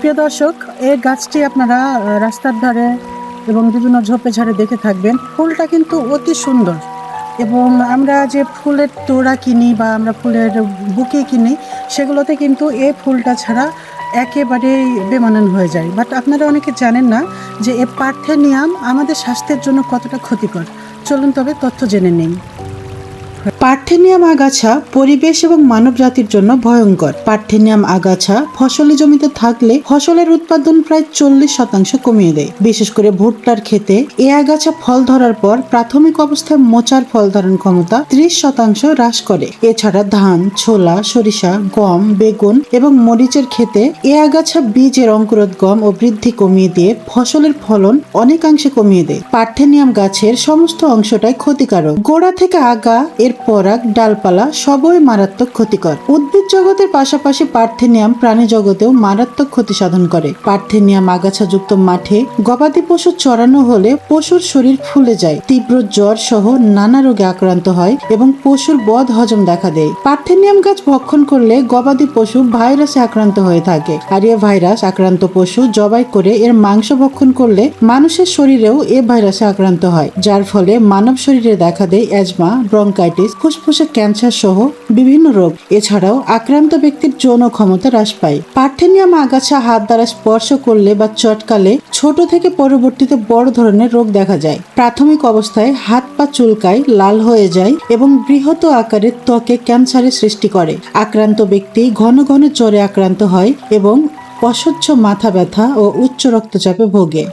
প্রিয় দর্শক, এই গাছটি আপনারা রাস্তার ধারে এবং বিভিন্ন ঝোপে ঝাড়ে দেখে থাকবেন। ফুলটা কিন্তু অতি সুন্দর এবং আমরা যে ফুলের তোড়া কিনি বা আমরা ফুলের বুকে কিনি, সেগুলোতে কিন্তু এই ফুলটা ছাড়া একেবারেই বেমানান হয়ে যায়। বাট আপনারা অনেকে জানেন না যে এ পার্থেনিয়াম আমাদের স্বাস্থ্যের জন্য কতটা ক্ষতিকর। চলুন তবে তথ্য জেনে নিন পার্থেনিয়াম আগাছা পরিবেশ এবং মানব জাতির জন্য ভয়ঙ্কর। পার্থেনিয়াম আগাছা ফসলি জমিতে থাকলে ফসলের উৎপাদন প্রায় চল্লিশ শতাংশ কমিয়ে দেয়। বিশেষ করে ভুট্টার ক্ষেতে এ আগাছা ফল ধরার পর প্রাথমিক অবস্থায় মোচার ফল ধারণ ক্ষমতা ত্রিশ শতাংশ হ্রাস করে। এছাড়া ধান, ছোলা, সরিষা, গম, বেগুন এবং মরিচের ক্ষেতে এ আগাছা বীজের অঙ্কুরোদ্গম ও বৃদ্ধি কমিয়ে দিয়ে ফসলের ফলন অনেকাংশে কমিয়ে দেয়। পার্থেনিয়াম গাছের সমস্ত অংশটাই ক্ষতিকারক। গোড়া থেকে আগা এর পরাগ, ডালপালা সবই মারাত্মক ক্ষতিকর। উদ্ভিদ জগতের পাশাপাশি পার্থেনিয়াম প্রাণী জগতেও মারাত্মক ক্ষতি সাধন করে। পার্থেনিয়াম আগাছাযুক্ত মাঠে গবাদি পশু চড়ানো হলে পশুর শরীর ফুলে যায়, তীব্র জ্বর সহ নানা রোগে আক্রান্ত হয় এবং পশুর বদ হজম দেখা দেয়। পার্থেনিয়াম গাছ ভক্ষণ করলে গবাদি পশু ভাইরাসে আক্রান্ত হয়ে থাকে। আর এ ভাইরাস আক্রান্ত পশু জবাই করে এর মাংস ভক্ষণ করলে মানুষের শরীরেও এ ভাইরাসে আক্রান্ত হয়, যার ফলে মানব শরীরে দেখা দেয় অ্যাজমা ব্রঙ্কাইটিস ফুসফুসে ক্যান্সার সহ বিভিন্ন রোগ। এছাড়াও আক্রান্ত ব্যক্তির যৌন ক্ষমতা হ্রাস পায়। পার্থেনিয়াম আগাছা হাত দ্বারা স্পর্শ করলে বা চটকালে ছোট থেকে পরবর্তীতে বড় ধরনের রোগ দেখা যায়। প্রাথমিক অবস্থায় হাত পা চুলকায়, লাল হয়ে যায় এবং বৃহৎ আকারের ত্বকে ক্যান্সারের সৃষ্টি করে। আক্রান্ত ব্যক্তি ঘন ঘন জ্বরে আক্রান্ত হয় এবং অসহ্য মাথা ব্যথা ও উচ্চ রক্তচাপে ভোগে।